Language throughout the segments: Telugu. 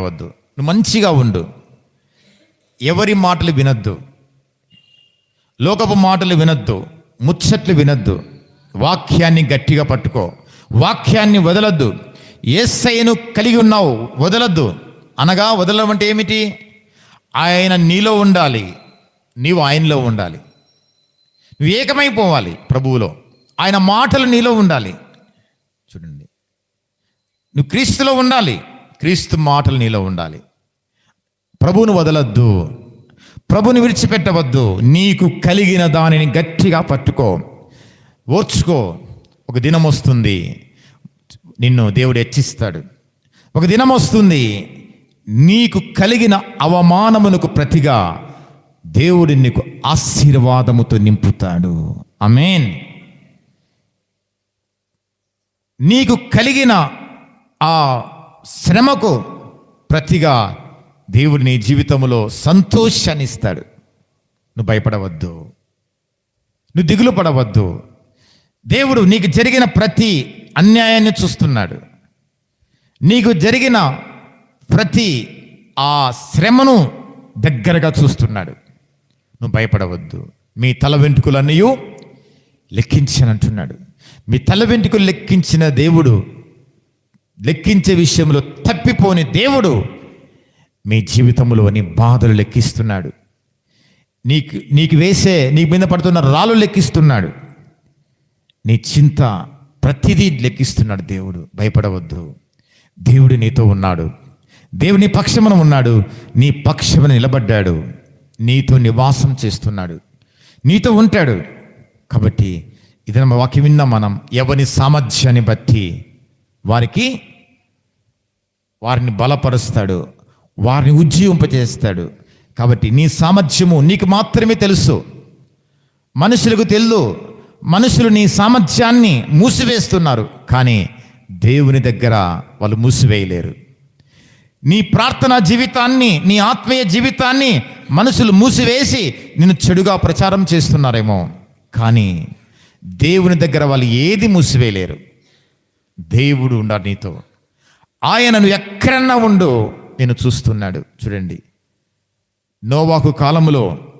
వద్దు నువ్వు మంచిగా ఉండు. ఎవరి మాటలు వినొద్దు. లోకపు మాటలు వినొద్దు. ముచ్చట్లు వినొద్దు. వాక్యాన్ని గట్టిగా పట్టుకో. వాక్యాన్ని వదలొద్దు. ఏసైను కలిగి ఉన్నావు వదలొద్దు. అనగా వదలడం అంటే ఏమిటి? ఆయన నీలో ఉండాలి. నీవు ఆయనలో ఉండాలి. నువ్వు ఏకమైపోవాలి ప్రభువులో. ఆయన మాటలు నీలో ఉండాలి. చూడండి. నువ్వు క్రీస్తులో ఉండాలి. క్రీస్తు మాటలు నీలో ఉండాలి. ప్రభువును వదలొద్దు. ప్రభుని విడిచిపెట్టవద్దు. నీకు కలిగిన దానిని గట్టిగా పట్టుకో. ఓర్చుకో. ఒక దినం వస్తుంది. నిన్ను దేవుడు హెచ్చిస్తాడు. ఒక దినం వస్తుంది. నీకు కలిగిన అవమానమునకు ప్రతిగా దేవుడు నీకు ఆశీర్వాదముతో నింపుతాడు. అమేన్ నీకు కలిగిన ఆ శ్రమకు ప్రతిగా దేవుడు నీ జీవితంలో సంతోషాన్ని ఇస్తాడు నువ్వు భయపడవద్దు. నువ్వు దిగులు పడవద్దు. దేవుడు నీకు జరిగిన ప్రతి అన్యాయాన్ని చూస్తున్నాడు. నీకు జరిగిన ప్రతి ఆ శ్రమను దగ్గరగా చూస్తున్నాడు. నువ్వు భయపడవద్దు. మీ తల వెంట్రుకలన్నీ లెక్కించనంటున్నాడు. మీ తల వెంట్రుకలు లెక్కించిన దేవుడు లెక్కించే విషయంలో తప్పిపోని దేవుడు మీ జీవితంలోని బాధలు లెక్కిస్తున్నాడు. నీకు నీకు వేసే నీ మీద పడుతున్న రాళ్ళు లెక్కిస్తున్నాడు. నీ చింత ప్రతిదీ లెక్కిస్తున్నాడు దేవుడు. భయపడవద్దు. దేవుడు నీతో ఉన్నాడు. దేవుని పక్షమున ఉన్నాడు. నీ పక్షమున నిలబడ్డాడు. నీతో నివాసం చేస్తున్నాడు. నీతో ఉంటాడు. కాబట్టి ఇది వాక్యం విన్నాం మనం. ఎవరి సామర్థ్యాన్ని బట్టి వారికి వారిని బలపరుస్తాడు వారిని ఉజ్జీవింపజేస్తాడు. కాబట్టి నీ సామర్థ్యము నీకు మాత్రమే తెలుసు. మనుషులకు తెలియదు మనుషులు నీ సామర్థ్యాన్ని మూసివేస్తున్నారు. కానీ దేవుని దగ్గర వాళ్ళు మూసివేయలేరు. నీ ప్రార్థనా జీవితాన్ని నీ ఆత్మీయ జీవితాన్ని మనుషులు మూసివేసి నిన్ను చెడుగా ప్రచారం చేస్తున్నారేమో. కానీ దేవుని దగ్గర వాళ్ళు ఏది మూసివేయలేరు. దేవుడు ఉండాలి నీతో. ఆయనను ఎక్కడన్నా ఉండు నేను చూస్తున్నాడు. చూడండి. నోవాకు కాలంలో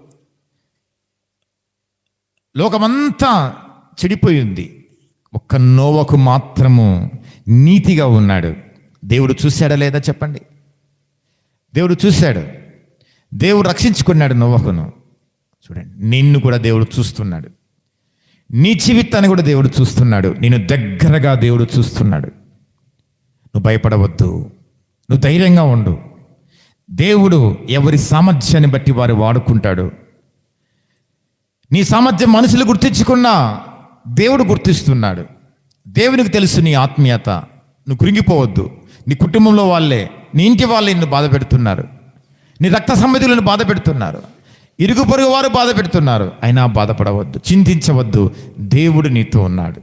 లోకమంతా చెడిపోయింది. ఒక్క నోవకు మాత్రము నీతిగా ఉన్నాడు. దేవుడు చూశాడా లేదా చెప్పండి? దేవుడు చూశాడు. దేవుడు రక్షించుకున్నాడు నోవకును. చూడండి. నిన్ను కూడా దేవుడు చూస్తున్నాడు. నీ జీవితాన్ని కూడా దేవుడు చూస్తున్నాడు. నేను దగ్గరగా దేవుడు చూస్తున్నాడు. నువ్వు భయపడవద్దు. నువ్వు ధైర్యంగా ఉండు. దేవుడు ఎవరి సామర్థ్యాన్ని బట్టి వారు వాడుకుంటాడు. నీ సామర్థ్యం మనుషులు గుర్తించుకున్నా దేవుడు గుర్తిస్తున్నాడు. దేవునికి తెలుసు నీ ఆత్మీయత. నువ్వు కృంగిపోవద్దు. నీ కుటుంబంలో వాళ్ళే నీ ఇంటి వాళ్ళే నిన్ను బాధ పెడుతున్నారు. నీ రక్త సంబంధులను బాధ పెడుతున్నారు. ఇరుగు పొరుగు వారు బాధ పెడుతున్నారు. అయినా బాధపడవద్దు. చింతించవద్దు. దేవుడు నీతో ఉన్నాడు.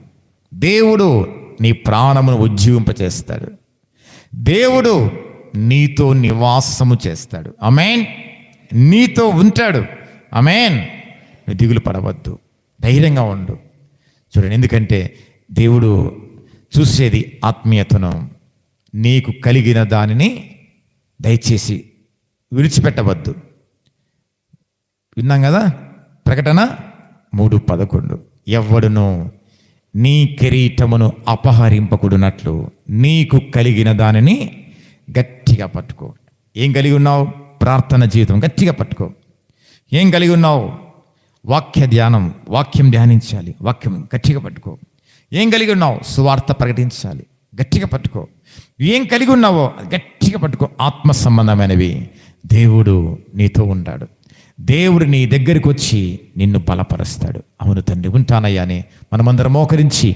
దేవుడు నీ ప్రాణమును ఉజ్జీవింపచేస్తాడు. దేవుడు నీతో నివాసము చేస్తాడు. అమేన్ నీతో ఉంటాడు. అమేన్ దిగులు పడవద్దు. ధైర్యంగా ఉండు. చూడండి ఎందుకంటే దేవుడు చూసేది ఆత్మీయతను. నీకు కలిగిన దానిని దయచేసి విడిచిపెట్టవద్దు. విన్నాం కదా? ప్రకటన మూడు పదకొండు. ఎవడును నీ కిరీటమును అపహరింపకుడునట్లు నీకు కలిగిన దానిని గట్టిగా పట్టుకో. ఏం కలిగి ఉన్నావు? ప్రార్థన జీవితం గట్టిగా పట్టుకో. ఏం కలిగి ఉన్నావు? వాక్య ధ్యానం వాక్యం ధ్యానించాలి. వాక్యం గట్టిగా పట్టుకో. ఏం కలిగి ఉన్నావు? సువార్త ప్రకటించాలి. గట్టిగా పట్టుకో. ఏం కలిగి ఉన్నావో? గట్టిగా పట్టుకో. ఆత్మ సంబంధమైనవి. దేవుడు నీతో ఉంటాడు దేవుడు నీ దగ్గరికి వచ్చి నిన్ను బలపరుస్తాడు. అవును తండ్రి ఉంటానయ్యా అని మనమందరం మోకరించి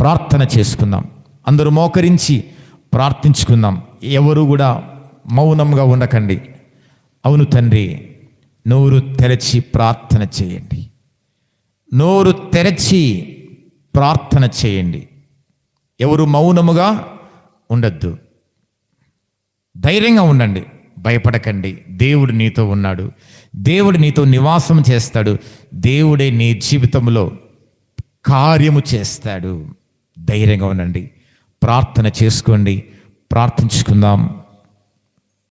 ప్రార్థన చేసుకుందాం. అందరూ మోకరించి ప్రార్థించుకుందాం. ఎవరు కూడా మౌనంగా ఉండకండి. అవును తండ్రి నోరు తెరచి ప్రార్థన చేయండి. నోరు తెరచి ప్రార్థన చేయండి. ఎవరు మౌనముగా ఉండద్దు. ధైర్యంగా ఉండండి. భయపడకండి. దేవుడు నీతో ఉన్నాడు. దేవుడు నీతో నివాసం చేస్తాడు. దేవుడే నీ జీవితంలో కార్యము చేస్తాడు. ధైర్యంగా ఉండండి. ప్రార్థన చేసుకోండి. ప్రార్థించుకుందాం.